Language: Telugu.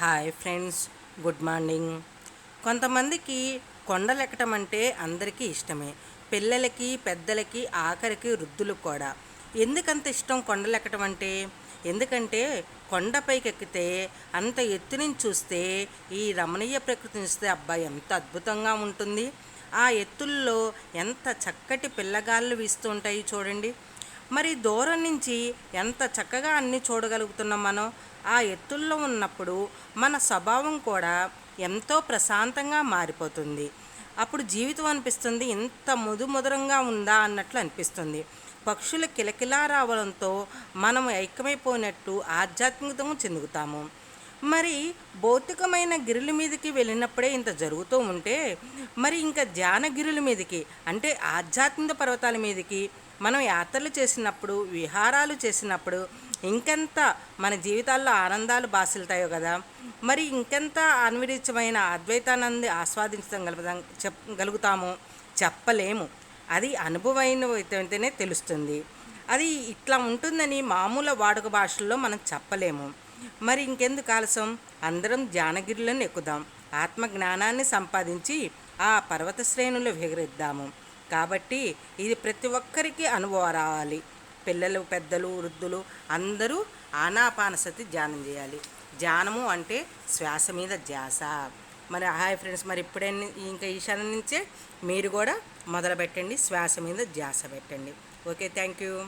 Hi friends good morning. కొంతమందికి కొండలెక్కటం అంటే అందరికీ ఇష్టమే. పిల్లలకి పెద్దలకి ఆఖరికి వృద్ధులకు కూడా. ఎందుకంత ఇష్టం కొండలెక్కటం అంటే? ఎందుకంటే కొండపైకి ఎక్కితే అంత ఎత్తు నుంచి చూస్తే ఈ రమణీయ ప్రకృతిని చూస్తే అబ్బాయి ఎంత అద్భుతంగా ఉంటుంది. ఆ ఎత్తుల్లో ఎంత చక్కటి పిల్లగాళ్ళు వీస్తూ ఉంటాయి చూడండి. మరి దూరం నుంచి ఎంత చక్కగా అన్నీ చూడగలుగుతున్నాం మనం? ఆ ఎత్తుల్లో ఉన్నప్పుడు మన స్వభావం కూడా ఎంతో ప్రశాంతంగా మారిపోతుంది. అప్పుడు జీవితం అనిపిస్తుంది ఇంత ముదుముదరంగా ఉందా అన్నట్లు అనిపిస్తుంది. పక్షుల కిలకిలా రావడంతో మనం ఐక్యమైపోయినట్టు ఆధ్యాత్మికతము చెందుతాము. మరి భౌతికమైన గిరుల మీదకి వెళ్ళినప్పుడే ఇంత జరుగుతూ ఉంటే మరి ఇంకా ధ్యాన గిరుల మీదకి అంటే ఆధ్యాత్మిక పర్వతాల మీదకి మనం యాత్రలు చేసినప్పుడు విహారాలు చేసినప్పుడు ఇంకెంత మన జీవితాల్లో ఆనందాలు బాసిల్తాయో కదా. మరి ఇంకెంత అన్విరిచమైన అద్వైతానంది ఆస్వాదించడం గలుగుతాము? చెప్పలేము. అది అనుభవమైనతేనే తెలుస్తుంది. అది ఇట్లా ఉంటుందని మామూలు వాడుక భాషల్లో మనం చెప్పలేము. మరి ఇంకెందుకు ఆలస్యం? అందరం ధ్యానగిరులను ఎక్కుదాం. ఆత్మ జ్ఞానాన్ని సంపాదించి ఆ పర్వత శ్రేణులు విహరిద్దాము. కాబట్టి ఇది ప్రతి ఒక్కరికి అనుభవం రావాలి. పిల్లలు పెద్దలు వృద్ధులు అందరూ ఆనాపానసతి ధ్యానం చేయాలి. ధ్యానము అంటే శ్వాస మీద ధ్యాస. మరి హాయ్ ఫ్రెండ్స్ మరి ఇప్పుడే ఇంకా ఈశాన్య నుంచే మీరు కూడా మొదలు పెట్టండి శ్వాస మీద ధ్యాస పెట్టండి. Okay thank you.